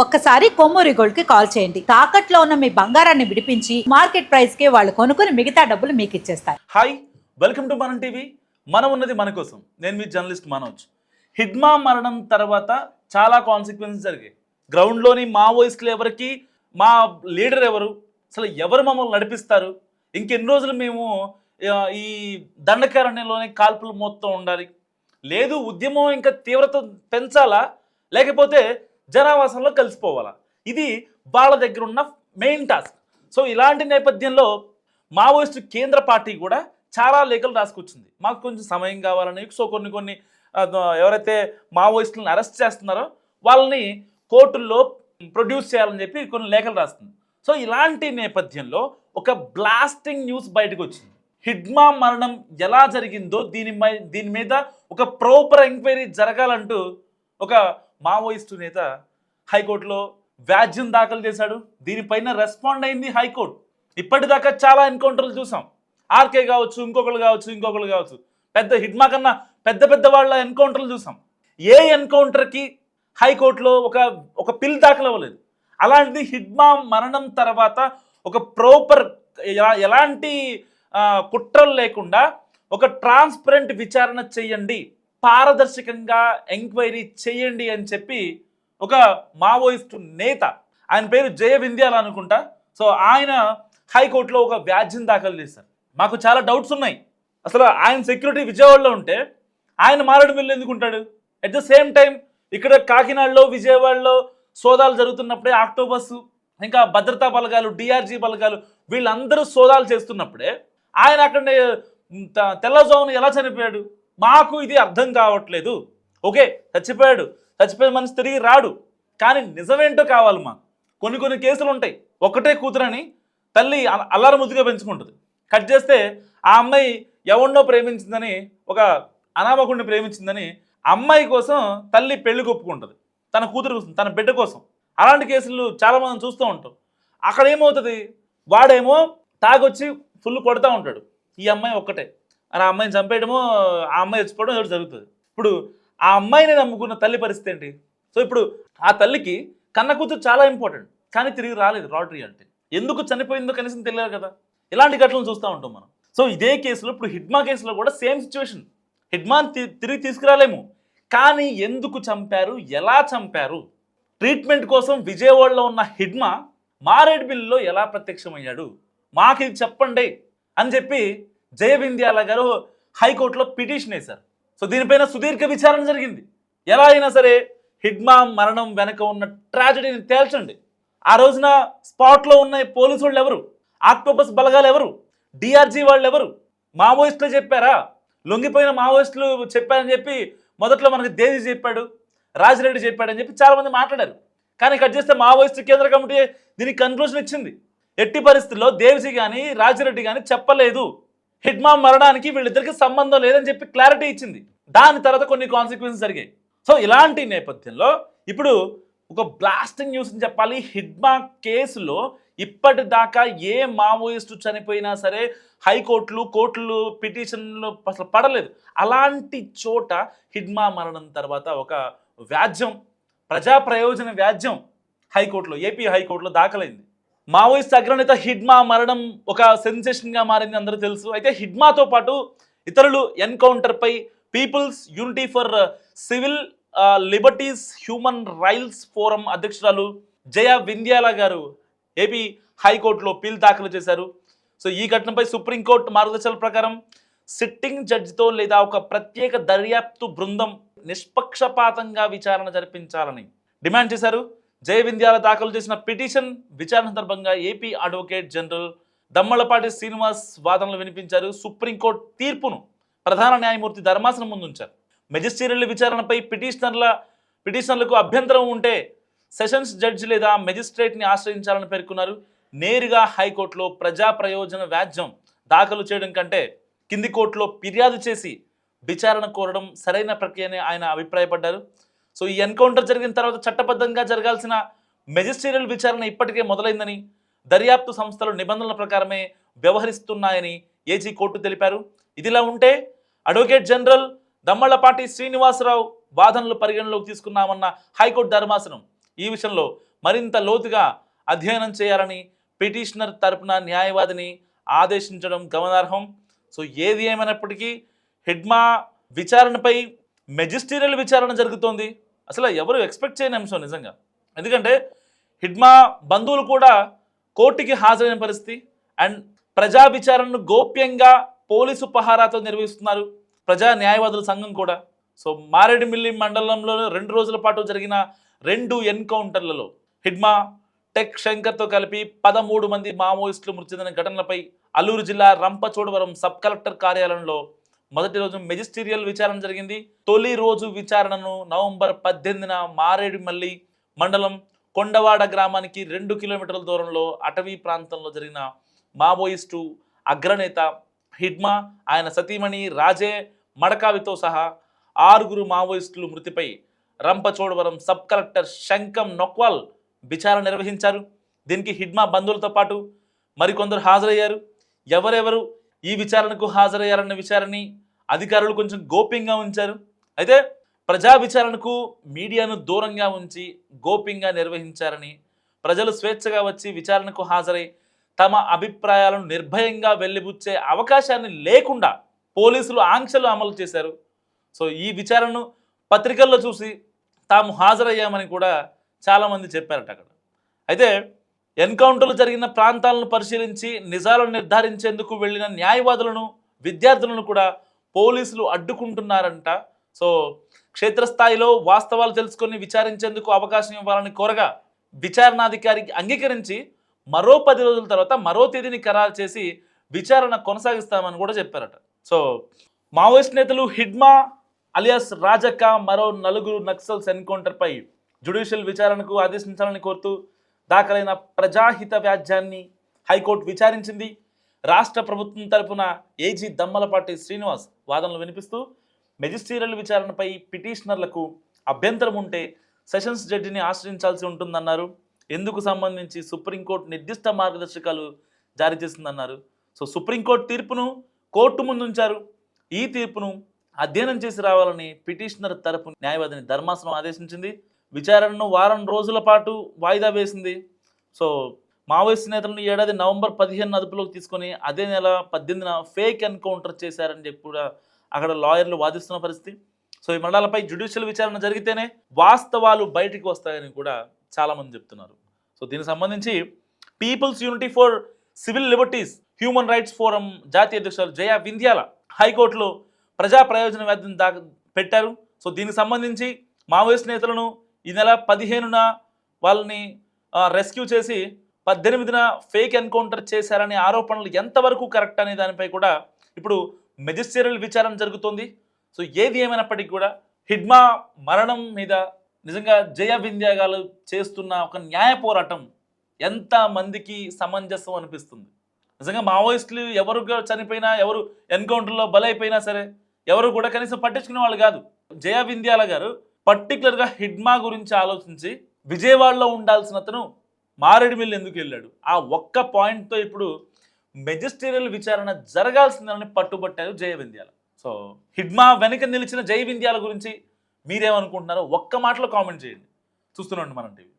ఒక్కసారి కొమ్మూరి గోల్డ్కి కాల్ చేయండి. తాకట్లో ఉన్న మీ బంగారాన్ని విడిపించి మార్కెట్ ప్రైస్కి వాళ్ళు కొనుక్కుని మిగతా డబ్బులు మీకు ఇచ్చేస్తారు. Hi welcome to Manam TV. మనం ఉన్నది మన కోసం. నేను మీ జర్నలిస్ట్ మనోజ్. హిడ్మా మరణం తర్వాత చాలా కాన్సిక్వెన్సెస్ జరిగాయి. గ్రౌండ్లోని మావోయిస్టులు ఎవరికి మా లీడర్ ఎవరు అసలు ఎవరు మమ్మల్ని నడిపిస్తారు? ఇంకెన్ని రోజులు మేము ఈ దండకారణ్యంలోనే కాల్పులు మొత్తం ఉండాలి? లేదు ఉద్యమం ఇంకా తీవ్రత పెంచాలా? లేకపోతే జనావాసంలో కలిసిపోవాలా? ఇది వాళ్ళ దగ్గర ఉన్న మెయిన్ టాస్క్ సో ఇలాంటి నేపథ్యంలో మావోయిస్టు కేంద్ర పార్టీ కూడా చాలా లేఖలు రాసుకొచ్చింది. మాకు కొంచెం సమయం కావాలని సో కొన్ని కొన్ని ఎవరైతే మావోయిస్టులను అరెస్ట్ చేస్తున్నారో వాళ్ళని కోర్టుల్లో ప్రొడ్యూస్ చేయాలని చెప్పి కొన్ని లేఖలు రాస్తుంది. సో ఇలాంటి నేపథ్యంలో ఒక బ్లాస్టింగ్ న్యూస్ బయటకు వచ్చింది. హిడ్మా మరణం ఎలా జరిగిందో దీని దీని మీద ఒక ప్రాపర్ ఎంక్వైరీ జరగాలంటూ ఒక మావోయిస్టు నేత హైకోర్టులో వ్యాజ్యం దాఖలు చేశాడు. దీనిపైన రెస్పాండ్ అయింది హైకోర్టు. ఇప్పటిదాకా చాలా ఎన్కౌంటర్లు చూసాం. ఆర్కే కావచ్చు ఇంకొకరు కావచ్చు ఇంకొకరు కావచ్చు. పెద్ద హిడ్మా కన్నా పెద్ద పెద్ద వాళ్ళ ఎన్కౌంటర్లు చూసాం. ఏ ఎన్కౌంటర్కి హైకోర్టులో ఒక ఒక పిల్ దాఖలు అవ్వలేదు అలాంటిది హిడ్మా మరణం తర్వాత ఒక ప్రాపర్ ఎలాంటి కుట్రలు లేకుండా ఒక ట్రాన్స్పరెంట్ విచారణ చేయండి పారదర్శకంగా ఎంక్వైరీ చేయండి అని చెప్పి ఒక మావోయిస్టు నేత ఆయన పేరు జయ వింధ్యాల అనుకుంటా. సో ఆయన హైకోర్టులో ఒక వ్యాజ్యం దాఖలు చేశారు. మాకు చాలా డౌట్స్ ఉన్నాయి. అసలు ఆయన సెక్యూరిటీ విజయవాడలో ఉంటే ఆయన మారేడుమిల్లి ఎందుకు ఉంటాడు? అట్ ద సేమ్ టైం ఇక్కడ కాకినాడలో విజయవాడలో సోదాలు జరుగుతున్నప్పుడే ఆక్టోబస్ ఇంకా భద్రతా బలగాలు డిఆర్జీ బలగాలు వీళ్ళందరూ సోదాలు చేస్తున్నప్పుడే ఆయన అక్కడ తెల్లజామును ఎలా చనిపోయాడు? మాకు ఇది అర్థం కావట్లేదు. ఓకే చచ్చిపోయాడు. చచ్చిపోయిన మనిషి తిరిగి రాడు. కానీ నిజమేంటో కావాలి మా కొన్ని కొన్ని కేసులు ఉంటాయి. ఒకటే కూతురని తల్లి అల్లారు ముద్దుగా పెంచుకుంటుంది. కట్ చేస్తే ఆ అమ్మాయి ఎవరినో ప్రేమించిందని ఒక అనామకుడిని ప్రేమించిందని అమ్మాయి కోసం తల్లి పెళ్ళి ఒప్పుకుంటుంది తన కూతురు కోసం తన బిడ్డ కోసం. అలాంటి కేసులు చాలా మనం చూస్తూ ఉంటాం. అక్కడ ఏమవుతుంది? వాడేమో తాగొచ్చి ఫుల్ కొడతా ఉంటాడు. ఈ అమ్మాయి ఒక్కటే. అని ఆ అమ్మాయిని చంపేయడమో ఆ అమ్మాయి చచ్చిపోవడం ఏదో జరుగుతుంది. ఇప్పుడు ఆ అమ్మాయిని నమ్ముకున్న తల్లి పరిస్థితి ఏంటి? సో ఇప్పుడు ఆ తల్లికి కన్న కూతురు చాలా ఇంపార్టెంట్ కానీ తిరిగి రాలేదు లాటరీ అంటే. ఎందుకు చనిపోయిందో కనీసం తెలియదు కదా. ఇలాంటి ఘటనలు చూస్తూ ఉంటాం మనం. సో ఇదే కేసులో ఇప్పుడు హిడ్మా కేసులో కూడా సేమ్ సిచ్యువేషన్. హిడ్మాన్ తి- తిరిగి తీసుకురాలేము. కానీ ఎందుకు చంపారు? ఎలా చంపారు? ట్రీట్మెంట్ కోసం విజయవాడలో ఉన్న హిడ్మా మారేడుమిల్లిలో ఎలా ప్రత్యక్షమయ్యాడు? మాకు ఇది చెప్పండి అని చెప్పి జయ వింధ్యాల గారు హైకోర్టులో పిటిషన్ వేశారు. సో దీనిపైన సుదీర్ఘ విచారణ జరిగింది. ఎలా అయినా సరే హిడ్మా మరణం వెనక ఉన్న ట్రాజడీని తేల్చండి. ఆ రోజున స్పాట్లో ఉన్న పోలీసు వాళ్ళు ఎవరు? ఆక్టోపస్ బలగాలు ఎవరు? డిఆర్జీ వాళ్ళు ఎవరు? మావోయిస్టులు చెప్పారా? లొంగిపోయిన మావోయిస్టులు చెప్పారని చెప్పి మొదట్లో మనకి దేవి చెప్పాడు రాజిరెడ్డి చెప్పాడని చెప్పి చాలామంది మాట్లాడారు. కానీ కట్ చేస్తే మావోయిస్టు కేంద్ర కమిటీ దీనికి కన్క్లూజన్ ఇచ్చింది. ఎట్టి పరిస్థితుల్లో దేవిజీ కానీ రాజిరెడ్డి కానీ చెప్పలేదు. హిడ్మా మరణానికి వీళ్ళిద్దరికి సంబంధం లేదని చెప్పి క్లారిటీ ఇచ్చింది. దాని తర్వాత కొన్ని కాన్సిక్వెన్సెస్ జరిగాయి. సో ఇలాంటి నేపథ్యంలో ఇప్పుడు ఒక బ్లాస్టింగ్ న్యూస్ అని చెప్పాలి. హిడ్మా కేసులో ఇప్పటిదాకా ఏ మావోయిస్టు చనిపోయినా సరే హైకోర్టులు కోర్టులు పిటిషన్లు అసలు పడలేదు. అలాంటి చోట హిడ్మా మరణం తర్వాత ఒక వ్యాజ్యం ప్రజా ప్రయోజన వ్యాజ్యం హైకోర్టులో ఏపీ హైకోర్టులో దాఖలైంది. మావోయిస్ట్ అగ్రనేత హిడ్మా మరణం ఒక సెన్సేషన్గా మారింది అందరూ తెలుసు. అయితే హిడ్మాతో పాటు ఇతరులు ఎన్కౌంటర్పై people's unity for civil liberties human rights forum అధ్యక్షురాలు జయ వింధ్యాల గారు ఏపీ హైకోర్టులో పిల్ దాఖలు చేశారు. సో ఈ ఘటనపై సుప్రీంకోర్టు మార్గదర్శకాల ప్రకారం సిట్టింగ్ జడ్జితో లేదా ఒక ప్రత్యేక దర్యాప్తు బృందం నిష్పక్షపాతంగా విచారణ జరిపించాలని డిమాండ్ చేశారు. జయ వింధ్యాల దాఖలు చేసిన పిటిషన్ విచారణ సందర్భంగా AP advocate general Dammalapati Srinivas వాదనలు వినిపించారు. సుప్రీంకోర్టు తీర్పును ప్రధాన న్యాయమూర్తి ధర్మాసనం ముందుంచారు. మెజిస్ట్రేరియల్ విచారణపై పిటిషనర్ల పిటిషనర్లకు అభ్యంతరం ఉంటే సెషన్స్ జడ్జి లేదా మెజిస్ట్రేట్ని ఆశ్రయించాలని పేర్కొన్నారు. నేరుగా హైకోర్టులో ప్రజా ప్రయోజన వ్యాజ్యం దాఖలు చేయడం కంటే కింది కోర్టులో ఫిర్యాదు చేసి విచారణ కోరడం సరైన ప్రక్రియని ఆయన అభిప్రాయపడ్డారు. సో ఈ ఎన్కౌంటర్ జరిగిన తర్వాత చట్టబద్ధంగా జరగాల్సిన మెజిస్టీరియల్ విచారణ ఇప్పటికే మొదలైందని దర్యాప్తు సంస్థలు నిబంధనల ప్రకారమే వ్యవహరిస్తున్నాయని ఏజీ కోర్టు తెలిపారు. ఇదిలా ఉంటే అడ్వకేట్ జనరల్ దమ్మళ్ళపాటి శ్రీనివాసరావు వాదనలు పరిగణలోకి తీసుకున్నామన్న హైకోర్టు ధర్మాసనం ఈ విషయంలో మరింత లోతుగా అధ్యయనం చేయాలని పిటిషనర్ తరపున న్యాయవాదిని ఆదేశించడం గమనార్హం. సో ఏది ఏమైనప్పటికీ హిడ్మా విచారణపై మెజిస్టీరియల్ విచారణ జరుగుతోంది. అసలు ఎవరు ఎక్స్పెక్ట్ చేయని అంశం నిజంగా. ఎందుకంటే హిడ్మా బంధువులు కూడా కోర్టుకి హాజరైన పరిస్థితి. అండ్ ప్రజా విచారణను గోప్యంగా పోలీసు పహారాతో నిర్వహిస్తున్నారు. ప్రజా న్యాయవాదుల సంఘం కూడా. సో మారేడుమిల్లి మండలంలో రెండు రోజుల పాటు జరిగిన రెండు ఎన్కౌంటర్లలో హిడ్మా టెక్ శంకర్తో కలిపి పదమూడు మంది మావోయిస్టులు మృతి చెందిన ఘటనలపై అల్లూరు జిల్లా రంపచోడవరం సబ్ కలెక్టర్ కార్యాలయంలో మొదటి రోజు మెజిస్టీరియల్ విచారణ జరిగింది. తొలి రోజు విచారణను నవంబర్ పద్దెనిమిదిన మారేడుమల్లి మండలం కొండవాడ గ్రామానికి రెండు కిలోమీటర్ల దూరంలో అటవీ ప్రాంతంలో జరిగిన మావోయిస్టు అగ్రనేత హిడ్మా ఆయన సతీమణి రాజే మడకావితో సహా ఆరుగురు మావోయిస్టులు మృతిపై రంపచోడవరం సబ్ కలెక్టర్ శంకం నొక్వాల్ విచారణ నిర్వహించారు. దీనికి హిడ్మా బంధువులతో పాటు మరికొందరు హాజరయ్యారు. ఎవరెవరు ఈ విచారణకు హాజరయ్యారన్న విచారణని అధికారులు కొంచెం గోప్యంగా ఉంచారు. అయితే ప్రజా విచారణకు మీడియాను దూరంగా ఉంచి గోప్యంగా నిర్వహించారని ప్రజలు స్వేచ్ఛగా వచ్చి విచారణకు హాజరై తమ అభిప్రాయాలను నిర్భయంగా వెళ్ళిబుచ్చే అవకాశాన్ని లేకుండా పోలీసులు ఆంక్షలు అమలు చేశారు. సో ఈ విచారణను పత్రికల్లో చూసి తాము హాజరయ్యామని కూడా చాలామంది చెప్పారట అక్కడ. అయితే ఎన్కౌంటర్లు జరిగిన ప్రాంతాలను పరిశీలించి నిజాలను నిర్ధారించేందుకు వెళ్ళిన న్యాయవాదులను విద్యార్థులను కూడా పోలీసులు అడ్డుకుంటున్నారంట. సో క్షేత్రస్థాయిలో వాస్తవాలు తెలుసుకొని విచారించేందుకు అవకాశం ఇవ్వాలని కోరగా విచారణాధికారికి అంగీకరించి మరో పది రోజుల తర్వాత మరో తేదీని ఖరారు చేసి విచారణ కొనసాగిస్తామని కూడా చెప్పారట. సో మావోయిస్ట్ నేతలు హిడ్మా అలియాస్ రాజక్క మరో నలుగురు నక్సల్స్ ఎన్కౌంటర్పై జ్యుడిషియల్ విచారణకు ఆదేశించాలని కోరుతూ దాఖలైన ప్రజాహిత వ్యాజ్యాన్ని హైకోర్టు విచారించింది. రాష్ట్ర ప్రభుత్వం తరపున ఏజీ దమ్మలపాటి శ్రీనివాస్ వాదనలు వినిపిస్తూ మెజిస్ట్రీరియల్ విచారణపై పిటిషనర్లకు అభ్యంతరం ఉంటే సెషన్స్ జడ్జిని ఆశ్రయించాల్సి ఉంటుందన్నారు. ఎందుకు సంబంధించి సుప్రీంకోర్టు నిర్దిష్ట మార్గదర్శకాలు జారీ చేసిందన్నారు. సో సుప్రీంకోర్టు తీర్పును కోర్టు ముందుంచారు. ఈ తీర్పును అధ్యయనం చేసి రావాలని పిటిషనర్ తరపు న్యాయవాదిని ధర్మాసనం ఆదేశించింది. విచారణను వారం రోజుల పాటు వాయిదా వేసింది. సో మావోయిస్ట్ నేతలను ఏడాది నవంబర్ పదిహేను అదుపులోకి తీసుకొని అదే నెల పద్దెనిమిదిన ఫేక్ ఎన్కౌంటర్ చేశారని చెప్పి కూడా అక్కడ లాయర్లు వాదిస్తున్న పరిస్థితి. సో ఈ మండలాలపై జ్యుడిషియల్ విచారణ జరిగితేనే వాస్తవాలు బయటికి వస్తాయని కూడా చాలామంది చెప్తున్నారు. సో దీనికి సంబంధించి people's unity for civil liberties human rights forum జాతీయ అధ్యక్షులు జయ వింధ్యాల హైకోర్టులో ప్రజా ప్రయోజన వ్యాధిని దా పెట్టారు. సో దీనికి సంబంధించి మావోయిస్ట్ నేతలను ఈ నెల పదిహేనున వాళ్ళని రెస్క్యూ చేసి పద్దెనిమిదిన ఫేక్ ఎన్కౌంటర్ చేశారనే ఆరోపణలు ఎంతవరకు కరెక్ట్ అనే దానిపై కూడా ఇప్పుడు మెజిస్ట్రియల్ విచారణ జరుగుతోంది. సో ఏది ఏమైనప్పటికీ కూడా హిడ్మా మరణం మీద నిజంగా జయ వింధ్యాగాలు చేస్తున్న ఒక న్యాయ పోరాటం ఎంత మందికి సమంజసం అనిపిస్తుంది? నిజంగా మావోయిస్టులు ఎవరు చనిపోయినా ఎవరు ఎన్కౌంటర్లో బలైపోయినా సరే ఎవరు కూడా కనీసం పట్టించుకునే వాళ్ళు కాదు. జయ వింధ్యాల గారు పర్టికులర్గా హిడ్మా గురించి ఆలోచించి విజయవాడలో ఉండాల్సిన అతను మారేడుమిల్లి ఎందుకు వెళ్ళాడు? ఆ ఒక్క పాయింట్తో ఇప్పుడు మెజిస్టీరియల్ విచారణ జరగాల్సిందని పట్టుబట్టారు జయ వింధ్యాల. సో హిడ్మా వెనుక నిలిచిన జయ వింధ్యాల గురించి మీరేమనుకుంటున్నారో ఒక్క మాటలో కామెంట్ చేయండి. చూస్తున్నాండి మనం టీవీ.